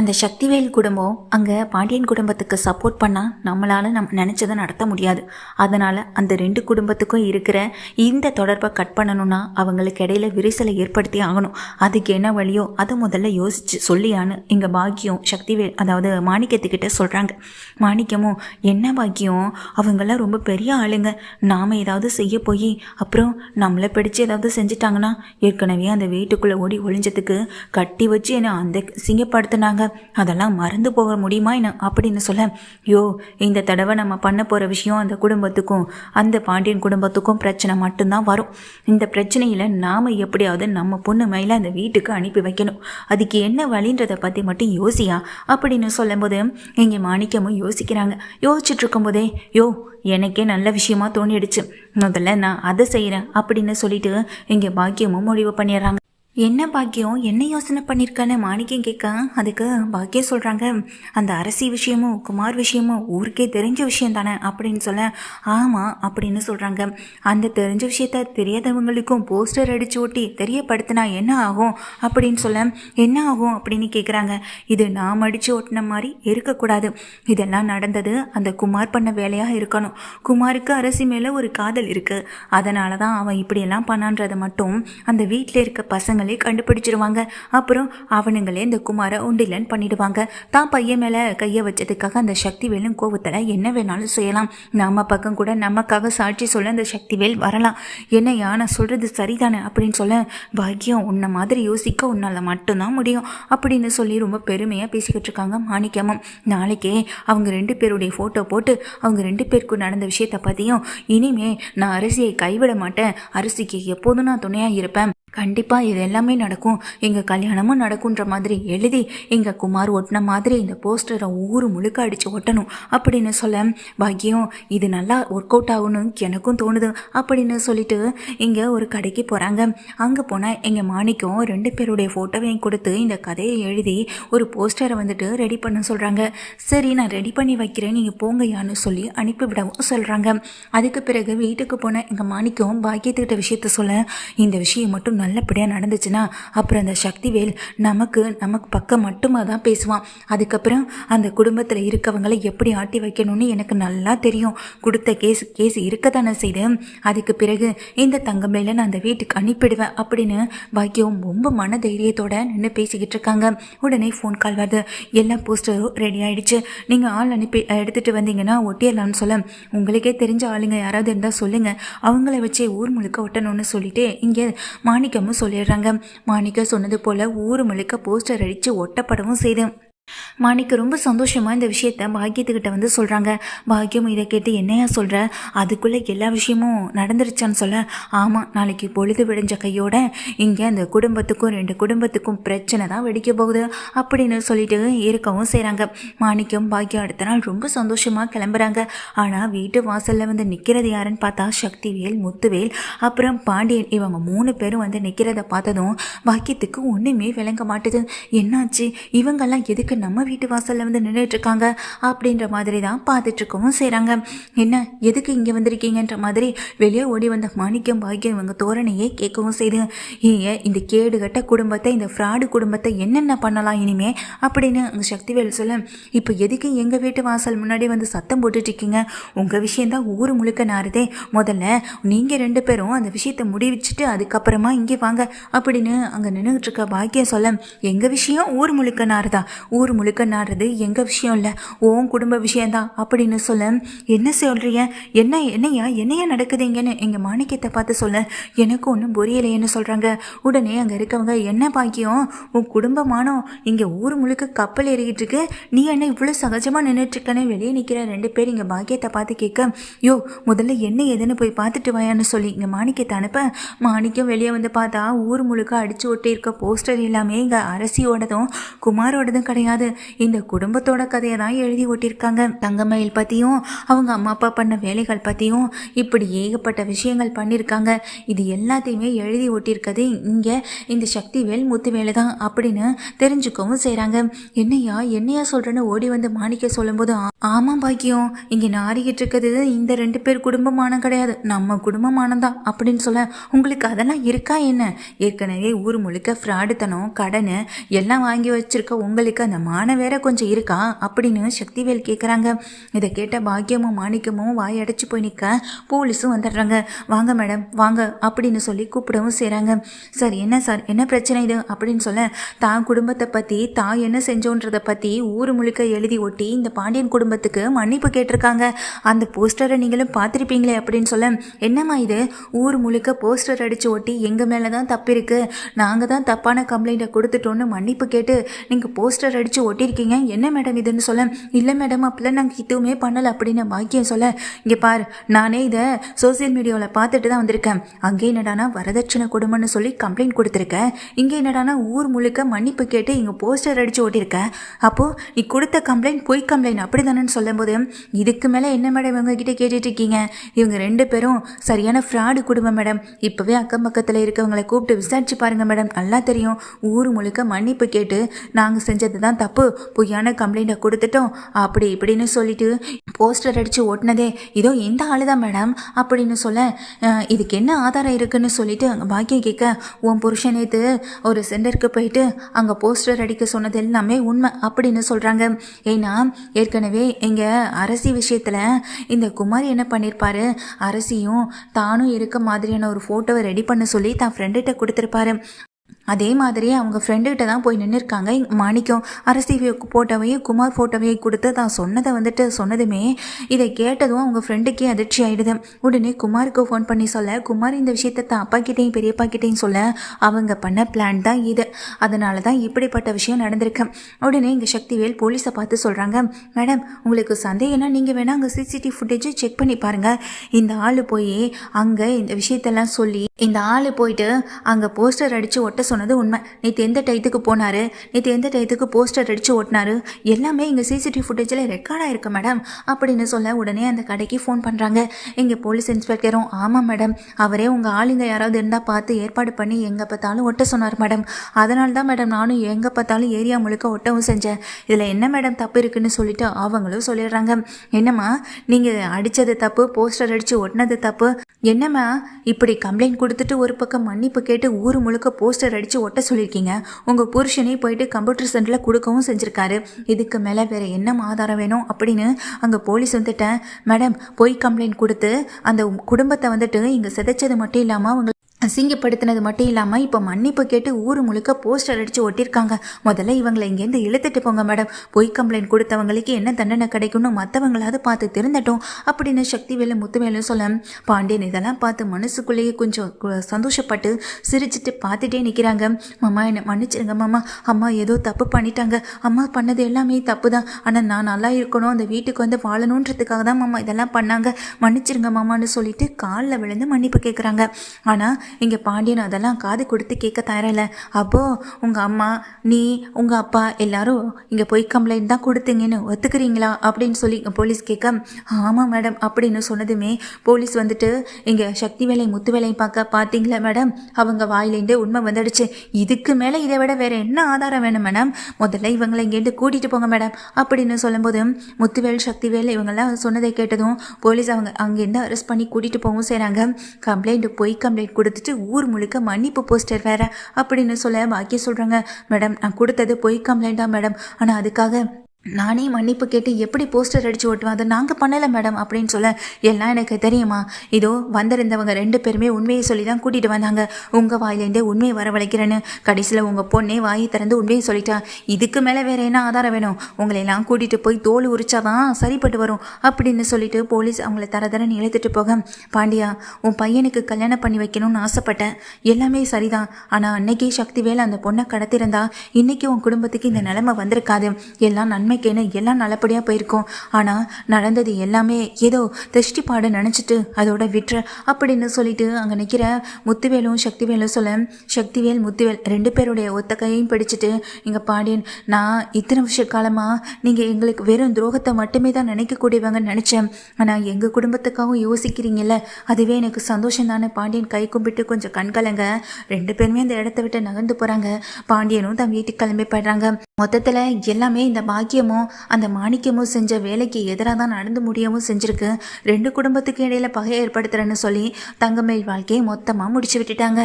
அந்த சக்திவேல் குடும்பம் அங்கே பாண்டியன் குடும்பத்துக்கு சப்போர்ட் பண்ணால் நம்மளால் நம் நினச்சதை நடத்த முடியாது. அதனால் அந்த ரெண்டு குடும்பத்துக்கும் இருக்கிற இந்த தொடர்பை கட் பண்ணணும்னா அவங்களுக்கு இடையில விரிசலை ஏற்படுத்தி ஆகணும். அதுக்கு என்ன வழியோ அதை முதல்ல யோசிச்சு சொல்லியான்னு இங்கே பாக்கியம் சக்திவேல் அதாவது மாணிக்கத்துக்கிட்ட சொல்கிறாங்க மாணிக்கமும் என்ன பாக்கியம்? அவங்கெல்லாம் ரொம்ப பெரிய ஆளுங்க. நாம் ஏதாவது செய்ய போய் அப்புறம் நம்மளை பிடிச்சி ஏதாவது செஞ்சிட்டாங்கன்னா ஏற்கனவே அந்த வீட்டுக்குள்ளே ஓடி ஒளிஞ்சதுக்கு கட்டி வச்சு என்னை அந்த சிங்கப்படுத்தினாங்க. அதெல்லாம் மறந்து போக முடியுமா என்ன? அப்படின்னு சொல்ல யோ இந்த தடவை நம்ம பண்ண போகிற விஷயம் அந்த குடும்பத்துக்கும் அந்த பாண்டியன் குடும்பத்துக்கும் பிரச்சனை மட்டும்தான் வரும். இந்த பிரச்சனையில் நாம் எப்படியாவது நம்ம பொண்ணு மேலே அந்த வீட்டுக்கு அனுப்பி வைக்கணும். அதுக்கு என்ன வழின்றதை பற்றி மட்டும் யோசியா? அப்படின்னு சொல்லும்போது இங்கே மாணிக்கமும் யோசிக்கிறாங்க. யோசிச்சுட்டு இருக்கும்போதே யோ எனக்கே நல்ல விஷயமா தோணிடுச்சு. முதல்ல நான் அதை செய்கிறேன் அப்படின்னு சொல்லிட்டு இங்கே பாக்கியமும் முடிவு பண்ணிடுறாங்க. என்ன பாக்கியம்? என்ன யோசனை பண்ணியிருக்கான்னு மாணிக்கம் கேட்க அதுக்கு பாக்கியம் சொல்கிறாங்க அந்த அரசி விஷயமும் குமார் விஷயமும் ஊருக்கே தெரிஞ்ச விஷயம் தானே அப்படின்னு சொல்ல ஆமாம் அப்படின்னு சொல்கிறாங்க அந்த தெரிஞ்ச விஷயத்த தெரியாதவங்களுக்கும் போஸ்டர் அடிச்சு ஓட்டி தெரியப்படுத்தினா என்ன ஆகும் அப்படின்னு சொல்ல என்ன ஆகும் அப்படின்னு கேட்குறாங்க இது நாம் அடித்து ஓட்டின மாதிரி இருக்கக்கூடாது. இதெல்லாம் நடந்தது அந்த குமார் பண்ண வேலையாக இருக்கணும். குமாருக்கு அரசி மேலே ஒரு காதல் இருக்குது அதனால தான் அவன் இப்படியெல்லாம் பண்ணான்றதை மட்டும் அந்த வீட்டில் இருக்க பசங்களே கண்டுபிடிச்சிருவாங்க. அப்புறம் அவனுங்களே இந்த குமாரை உண்டிலன் பண்ணிடுவாங்க. தான் பையன் மேலே கையை வச்சதுக்காக அந்த சக்திவேலும் கோவத்தில் என்ன வேணாலும் செய்யலாம். நம்ம பக்கம் கூட நமக்காக சாட்சி சொல்ல அந்த சக்திவேல் வரலாம். என்னையா நான் சொல்கிறது சரிதானே அப்படின்னு சொல்ல பாக்கியம் உன்னை மாதிரி யோசிக்க உன்னால் மட்டும்தான் முடியும் அப்படின்னு சொல்லி ரொம்ப பெருமையாக பேசிக்கிட்டு இருக்காங்க மாணிக்கமும். நாளைக்கே அவங்க ரெண்டு பேருடைய ஃபோட்டோ போட்டு அவங்க ரெண்டு பேருக்கும் நடந்த விஷயத்தை பற்றியும் இனிமே நான் அரிசியை கைவிட மாட்டேன். அரிசிக்கு எப்போதும் நான் துணையாக இருப்பேன். கண்டிப்பாக இது எல்லாமே நடக்கும். எங்கள் கல்யாணமும் நடக்குன்ற மாதிரி எழுதி எங்கள் குமார் ஒட்டின மாதிரி இந்த போஸ்டரை ஊர் முழுக்க அடித்து ஒட்டணும். அப்படின்னு சொல்ல பாக்கியம் இது நல்லா ஒர்க் அவுட் ஆகணும் எனக்கும் தோணுது அப்படின்னு சொல்லிட்டு இங்கே ஒரு கடைக்கு போகிறாங்க அங்கே போனால் எங்கள் மாணிக்கம் ரெண்டு பேருடைய ஃபோட்டோவையும் கொடுத்து இந்த கதையை எழுதி ஒரு போஸ்டரை வந்துட்டு ரெடி பண்ண சொல்கிறாங்க சரி நான் ரெடி பண்ணி வைக்கிறேன். நீங்கள் போங்கயான்னு சொல்லி அனுப்பிவிடவும் சொல்கிறாங்க அதுக்கு பிறகு வீட்டுக்கு போன எங்கள் மாணிக்கம் பாக்கியத்துக்கிட்ட விஷயத்த சொல்ல இந்த விஷயம் மட்டும் நல்லபடியாக நடந்துச்சுன்னா அப்புறம் அந்த சக்திவேல் நமக்கு நமக்கு பக்கம் மட்டுமா தான் பேசுவான். அதுக்கப்புறம் அந்த குடும்பத்தில் இருக்கவங்களை எப்படி ஆட்டி வைக்கணும்னு எனக்கு நல்லா தெரியும். கொடுத்த கேஸ் கேஸ் இருக்க தானே செய்து அதுக்கு பிறகு இந்த தங்கமேல நான் அந்த வீட்டுக்கு அனுப்பிடுவேன் அப்படின்னு பாக்கியம் ரொம்ப மன தைரியத்தோட நின்று பேசிக்கிட்டு இருக்காங்க. உடனே ஃபோன் கால் வருது. எல்லா போஸ்டரும் ரெடி ஆயிடுச்சு. நீங்கள் ஆள் அனுப்பி எடுத்துகிட்டு வந்தீங்கன்னா ஒட்டிடலாம்னு சொல்ல. உங்களுக்கே தெரிஞ்ச ஆளுங்க யாராவது இருந்தால் சொல்லுங்கள் அவங்கள வச்சே ஊர் முழுக்க ஒட்டணும்னு சொல்லிட்டு இங்கே மாணிக்கமும் சொல்லிடுறாங்க. மாணிக்கம் சொன்னது போல் ஊர் முழுக்க போஸ்டர் அடித்து ஒட்டப்படவும் செய்து. மாணிக்கு ரொம்ப சந்தோஷமாக இந்த விஷயத்த பாக்கியத்துக்கிட்ட வந்து சொல்கிறாங்க பாக்கியம் இதை கேட்டு என்னையா சொல்கிற அதுக்குள்ளே எல்லா விஷயமும் நடந்துருச்சான்னு சொல்ல. ஆமாம் நாளைக்கு பொழுது விடிஞ்ச கையோட இங்கே அந்த குடும்பத்துக்கும் ரெண்டு குடும்பத்துக்கும் பிரச்சனை தான் வெடிக்க போகுது அப்படின்னு சொல்லிட்டு இருக்கவும் செய்கிறாங்க மாணிக்கம் பாக்கியம் அடுத்த நாள் ரொம்ப சந்தோஷமாக கிளம்புறாங்க. ஆனால் வீட்டு வாசலில் வந்து நிற்கிறது யாருன்னு பார்த்தா சக்திவேல் முத்துவேல் அப்புறம் பாண்டியன். இவங்க மூணு பேரும் வந்து நிற்கிறத பார்த்ததும் பாக்கியத்துக்கு ஒன்றுமே விளங்க மாட்டுது. என்னாச்சு? இவங்கெல்லாம் எதுக்கு நம்ம வீட்டு வாசலில் வந்து நின்றுட்டு இருக்காங்க அப்படின்ற மாதிரி தான் பார்த்துட்டு இருக்கவும் செய்கிறாங்க என்ன எதுக்கு இங்கே வந்திருக்கீங்கன்ற மாதிரி வெளியே ஓடி வந்த மாணிக்கம் பாக்கியம் இவங்க தோரணையே கேட்கவும் செய்து ஏங்க இந்த கேடுகட்ட குடும்பத்தை இந்த ஃப்ராடு குடும்பத்தை என்னென்ன பண்ணலாம் இனிமே? அப்படின்னு அங்கே சக்திவேல் சொல்ல இப்போ எதுக்கு எங்கள் வீட்டு வாசல் முன்னாடி வந்து சத்தம் போட்டுட்ருக்கீங்க? உங்கள் விஷயந்தான் ஊர் முழுக்க நாருதே முதல்ல நீங்கள் ரெண்டு பேரும் அந்த விஷயத்தை முடிவிச்சுட்டு அதுக்கப்புறமா இங்கே வாங்க. அப்படின்னு அங்கே நின்றுட்டு இருக்க பாக்கியம் சொல்ல எங்கள் விஷயம் ஊர் முழுக்க நாருதா ஊர் முழுக்க நாடுறது எங்கள் விஷயம் இல்லை. ஓன் குடும்ப விஷயந்தான் அப்படின்னு சொல்ல என்ன சொல்கிறீங்க என்ன என்னையா என்னையா நடக்குதுங்கன்னு எங்கள் மாணிக்கத்தை பார்த்து சொல்ல எனக்கு ஒன்றும் புரியலையேன்னு சொல்கிறாங்க உடனே அங்கே இருக்கவங்க என்ன பாக்கியம்? உன் குடும்பமானோ இங்கே ஊர் முழுக்க கப்பல் ஏறிக்கிட்டு இருக்கு. நீ என்ன இவ்வளோ சகஜமாக நின்றுட்டுருக்கன்னு வெளியே நிற்கிற ரெண்டு பேர் இங்கே பாக்கியத்தை பார்த்து கேட்க யோ முதல்ல என்ன ஏதுன்னு போய் பார்த்துட்டு வாயான்னு சொல்லி இங்கே மாணிக்கத்தை அனுப்ப. மாணிக்கம் வெளியே வந்து பார்த்தா ஊர் முழுக்க அடிச்சு ஒட்டி இருக்க போஸ்டர் எல்லாமே இங்கே அரசியோடதும் குமாரோடதும் கிடையாது. இந்த குடும்பத்தோட கதையை தான் எழுதி ஓட்டியிருக்காங்க. தங்கமயில் பற்றியும் அவங்க அம்மா அப்பா பண்ண வேலைகள் பற்றியும் இப்படி ஏகப்பட்ட விஷயங்கள் பண்ணியிருக்காங்க. இது எல்லாத்தையுமே எழுதி ஓட்டியிருக்கிறது இங்கே இந்த சக்திவேல் முத்துவேலு தான் அப்படின்னு தெரிஞ்சுக்கவும் செய்கிறாங்க என்னையா என்னையா சொல்கிறேன்னு ஓடி வந்து மாணிக்க சொல்லும்போது ஆமாம் பாக்கியம் இங்கே நாரிக்கிட்டு இருக்கிறது இந்த ரெண்டு பேர் குடும்பமானம் கிடையாது. நம்ம குடும்பமானம் தான். அப்படின்னு சொல்ல உங்களுக்கு அதெல்லாம் இருக்கா என்ன? ஏற்கனவே ஊர் முழுக்க ஃப்ராடுத்தனம் கடன் எல்லாம் வாங்கி வச்சுருக்க உங்களுக்கு அந்த மானம் வேற கொஞ்சம் இருக்கா? அப்படின்னு சக்திவேல் கேட்குறாங்க இதை கேட்ட பாக்கியமும் மாணிக்கமும் வாய் அடைச்சி போய் நிற்க போலீஸும் வந்துடுறாங்க. வாங்க மேடம் வாங்க அப்படின்னு சொல்லி கூப்பிடவும் செய்கிறாங்க சார் என்ன சார்? என்ன பிரச்சனை இது? அப்படின்னு சொல்ல தான் குடும்பத்தை பற்றி தான் என்ன செஞ்சோன்றதை பற்றி ஊர் முழுக்க எழுதி ஒட்டி இந்த பாண்டியன் குடும்பத்துக்கு மன்னிப்பு கேட்டிருக்காங்க. அந்த போஸ்டரை நீங்களும் பார்த்துருப்பீங்களே அப்படின்னு சொல்ல என்னம்மா இது? ஊர் முழுக்க போஸ்டர் அடித்து ஒட்டி எங்கள் மேலே தான் தப்பு இருக்குது நாங்கள் தான் தப்பான கம்ப்ளைண்ட்டை கொடுத்துட்டோன்னு மன்னிப்பு கேட்டு நீங்கள் போஸ்டர் அடி அடித்து ஒட்டியிருக்கீங்க. என்ன மேடம் இதுன்னு சொல்ல? இல்லை மேடம் அப்படிலாம் நாங்கள் எதுவுமே பண்ணலை அப்படின்னு பாக்கியம் சொல்ல. இங்கே பார் நானே இதை சோசியல் மீடியாவில் பார்த்துட்டு தான் வந்திருக்கேன். அங்கே என்னடானா வரதட்சணை கொடுமைன்னு சொல்லி கம்ப்ளைண்ட் கொடுத்துருக்கேன். இங்கே என்னடானா ஊர் முழுக்க மன்னிப்பு கேட்டு இங்கே போஸ்டர் அடித்து ஓட்டியிருக்கேன் அப்போது நீ கொடுத்த கம்ப்ளைண்ட் பொய் கம்ப்ளைண்ட் அப்படி தானேன்னு சொல்லும்போது இதுக்கு மேலே என்ன மேடம் இவங்க கிட்ட கேட்டுட்டு இருக்கீங்க இவங்க ரெண்டு பேரும் சரியான ஃப்ராடு குடும்பம் மேடம் இப்போவே அக்கம் பக்கத்தில் இருக்கவங்களை கூப்பிட்டு விசாரிச்சு பாருங்கள் மேடம் நல்லா தெரியும். ஊர் முழுக்க மன்னிப்பு கேட்டு நாங்கள் செஞ்சது தான் தப்பு பொய்யான கம்ப்ளைண்ட்டை கொடுத்துட்டோம். அப்படி இப்படின்னு சொல்லிட்டு போஸ்டர் அடித்து ஓட்டினதே இதோ இந்த ஆள் தான் மேடம் அப்படின்னு சொல்ல இதுக்கு என்ன ஆதாரம் இருக்குன்னு சொல்லிட்டு அங்கே பாக்கியம் கேட்க உன் புருஷன் நேற்று ஒரு சென்டருக்கு போயிட்டு அங்கே போஸ்டர் அடிக்க சொன்னது எல்லாமே உண்மை அப்படின்னு சொல்கிறாங்க ஏன்னா ஏற்கனவே எங்கள் அரசி விஷயத்தில் இந்த குமார் என்ன பண்ணியிருப்பாரு அரசியும் தானும் இருக்க மாதிரியான ஒரு ஃபோட்டோவை ரெடி பண்ண சொல்லி தான் ஃப்ரெண்டுகிட்ட கொடுத்துருப்பாரு. அதே மாதிரி அவங்க ஃப்ரெண்டுகிட்ட தான் போய் நின்றுருக்காங்க மாணிக்கம் அரசி ஃபோட்டோவையும் குமார் ஃபோட்டோவையும் கொடுத்து தான் சொன்னதை வந்துட்டு சொன்னதுமே இதை கேட்டதும் அவங்க ஃப்ரெண்டுக்கே அதிர்ச்சி ஆகிடுது உடனே குமாருக்கு ஃபோன் பண்ணி சொல்ல குமார் இந்த விஷயத்தை தான் அப்பா கிட்டேயும் பெரியப்பா கிட்டேயும் சொல்ல. அவங்க பண்ண பிளான் தான் இது. அதனால தான் இப்படிப்பட்ட விஷயம் நடந்திருக்கு. உடனே இங்கே சக்திவேல் போலீஸை பார்த்து சொல்கிறாங்க மேடம் உங்களுக்கு சந்தேகம்னா நீங்கள் வேணால் அங்கே சிசிடிவி ஃபுட்டேஜை செக் பண்ணி பாருங்கள் இந்த ஆள் போய் அங்கே இந்த விஷயத்தெல்லாம் சொல்லி இந்த ஆள் போயிட்டு அங்கே போஸ்டர் அடித்து ஒட்ட சொன்னது உண்மை. நேற்று எந்த டயத்துக்கு போனார்? நேற்று எந்த டயத்துக்கு போஸ்டர் அடித்து ஓட்டினாரு? எல்லாமே இங்கே சிசிடிவி ஃபுட்டேஜில் ரெக்கார்டாக இருக்கு மேடம் அப்படின்னு சொல்ல உடனே அந்த கடைக்கு ஃபோன் பண்ணுறாங்க இங்கே போலீஸ் இன்ஸ்பெக்டரும் ஆமாம் மேடம் அவரே உங்கள் ஆளுங்க யாராவது இருந்தால் பார்த்து ஏற்பாடு பண்ணி எங்கே பார்த்தாலும் ஒட்ட சொன்னார் மேடம் அதனால தான் மேடம் நானும் எங்கே பார்த்தாலும் ஏரியா முழுக்க ஒட்டவும் செஞ்சேன். இதில் என்ன மேடம் தப்பு இருக்குன்னு சொல்லிட்டு அவங்களும் சொல்லிடுறாங்க. என்னம்மா நீங்கள் அடித்தது தப்பு போஸ்டர் அடித்து ஒட்டினது தப்பு? என்னம்மா இப்படி கம்ப்ளைண்ட் கொடுத்துட்டு ஒரு பக்கம் மன்னிப்பு கேட்டு ஊர் முழுக்க போஸ்டர் அடித்து ஒட்ட சொல்லியிருக்கீங்க. உங்கள் புருஷனே போயிட்டு கம்ப்யூட்டர் சென்டரில் கொடுக்கவும் செஞ்சுருக்காரு. இதுக்கு மேலே வேறு என்ன ஆதாரம் வேணும் அப்படின்னு அங்கே போலீஸ் வந்துட்டேன். மேடம் போய் கம்ப்ளைண்ட் கொடுத்து அந்த குடும்பத்தை வந்துட்டு இங்கே சிதைச்சது மட்டும் இல்லாமல் அவங்க அசிங்கப்படுத்தினது மட்டும் இல்லாமல் இப்போ மன்னிப்பு கேட்டு ஊர் முழுக்க போஸ்டர் அடித்து ஒட்டியிருக்காங்க முதல்ல இவங்களை இங்கேருந்து இழுத்துட்டு போங்க மேடம். பொய் கம்ப்ளைண்ட் கொடுத்தவங்களுக்கு என்ன தண்டனை கிடைக்கும்னு மற்றவங்களாவது பார்த்து திருந்தட்டும் அப்படின்னு சக்திவேலு முத்துவேலு சொல்ல பாண்டியன் இதெல்லாம் பார்த்து மனசுக்குள்ளேயே கொஞ்சம் சந்தோஷப்பட்டு சிரிச்சிட்டு பார்த்துட்டே நிற்கிறாங்க மாமா என்னை மன்னிச்சிருங்க மாமா. அம்மா ஏதோ தப்பு பண்ணிட்டாங்க. அம்மா பண்ணது எல்லாமே தப்பு தான் ஆனால் நான் நல்லா இருக்கணும். அந்த வீட்டுக்கு வந்து வாழணுன்றதுக்காக தான் மாமா இதெல்லாம் பண்ணாங்க. மன்னிச்சிருங்க மாமான்னு சொல்லிட்டு காலில் விழுந்து மன்னிப்பு கேட்குறாங்க ஆனால் இங்கே பாண்டியன் அதெல்லாம் காது கொடுத்து கேட்க தயாரில்ல. அப்போ உங்கள் அம்மா நீ உங்கள் அப்பா எல்லாரும் இங்கே பொய் கம்ப்ளைண்ட் தான் கொடுத்தீங்கன்னு ஒத்துக்கிறீங்களா? அப்படின்னு சொல்லி போலீஸ் கேட்க ஆமாம் மேடம் அப்படின்னு சொன்னதுமே போலீஸ் வந்துட்டு இங்கே சக்தி வேலை முத்து வேலையை பார்க்க பார்த்தீங்களா மேடம் அவங்க வாயிலேருந்தே உண்மை வந்துடுச்சு. இதுக்கு மேலே இதை விட வேறு என்ன ஆதாரம் வேணும் மேடம் முதல்ல இவங்களை இங்கேருந்து கூட்டிகிட்டு போங்க மேடம் அப்படின்னு சொல்லும்போது முத்துவேல் சக்திவேல் இவங்கெல்லாம் சொன்னதை கேட்டதும் போலீஸ் அவங்க அங்கேருந்து அரெஸ்ட் பண்ணி கூட்டிகிட்டு போகவும் செய்கிறாங்க கம்ப்ளைண்ட் பொய் கம்ப்ளைண்ட் கொடுத்து கொடுத்துட்டு ஊர் முழுக்க மன்னிப்பு போஸ்டர் வேற அப்படின்னு சொல்ல பாக்கிய சொல்கிறாங்க மேடம் நான் கொடுத்தது பொய் கம்ப்ளைண்ட்டா மேடம். ஆனால் அதுக்காக நானே மன்னிப்பு கேட்டு எப்படி போஸ்டர் அடித்து ஓட்டுவேன்? அதை நாங்கள் பண்ணலை மேடம் அப்படின்னு சொல்ல எல்லாம் எனக்கு தெரியுமா? இதோ வந்திருந்தவங்க ரெண்டு பேருமே உண்மையை சொல்லி தான் கூட்டிகிட்டு வந்தாங்க. உங்கள் வாயிலேருந்தே உண்மையை வரவழைக்கிறேன்னு. கடைசியில் உங்கள் பொண்ணே வாயை திறந்து உண்மையை சொல்லிட்டா. இதுக்கு மேலே வேறு என்ன ஆதாரம் வேணும்? உங்களை எல்லாம் கூட்டிகிட்டு போய் தோல் உரிச்சாதான் சரிப்பட்டு வரும் அப்படின்னு சொல்லிட்டு போலீஸ் அவங்கள தர தரன்னு இழுத்துட்டு போக. பாண்டியா உன் பையனுக்கு கல்யாணம் பண்ணி வைக்கணும்னு ஆசைப்பட்டேன். எல்லாமே சரிதான். ஆனால் அன்னைக்கே சக்தி வேலை அந்த பொண்ணை கடத்திருந்தா இன்னைக்கு உன் குடும்பத்துக்கு இந்த நிலைமை வந்திருக்காது. எல்லாம் நன்மை நன்மைக்கேன்னு எல்லாம் நல்லபடியாக போயிருக்கும். ஆனால் நடந்தது எல்லாமே ஏதோ திருஷ்டி பாட நினச்சிட்டு அதோட விட்டுற அப்படின்னு சொல்லிட்டு அங்கே நிற்கிற முத்துவேலும் சக்திவேலும் சொல்ல சக்திவேல் முத்துவேல் ரெண்டு பேருடைய ஒத்த கையும் பிடிச்சிட்டு இங்கே பாண்டியன் நான் இத்தனை வருஷ காலமாக நீங்கள் எங்களுக்கு வெறும் துரோகத்தை மட்டுமே தான் நினைக்கக்கூடியவங்கன்னு நினச்சேன். ஆனால் எங்கள் குடும்பத்துக்காகவும் யோசிக்கிறீங்கல்ல அதுவே எனக்கு சந்தோஷம் தானே பாண்டியன் கை கும்பிட்டு கொஞ்சம் கண்கலங்க ரெண்டு பேருமே அந்த இடத்த விட்டு நகர்ந்து போகிறாங்க பாண்டியனும் தன் வீட்டுக்கு கிளம்பி போயிடுறாங்க. மொத்தத்தில் எல்லாமே இந்த பாக்கியமும் அந்த மாணிக்கமும் செஞ்ச வேலைக்கு எதிராக தான் நடந்து முடியவும் செஞ்சுருக்கு. ரெண்டு குடும்பத்துக்கு இடையில பகை ஏற்படுத்துறேன்னு சொல்லி தங்கமேல் வாழ்க்கையை மொத்தமாக முடிச்சு விட்டுட்டாங்க.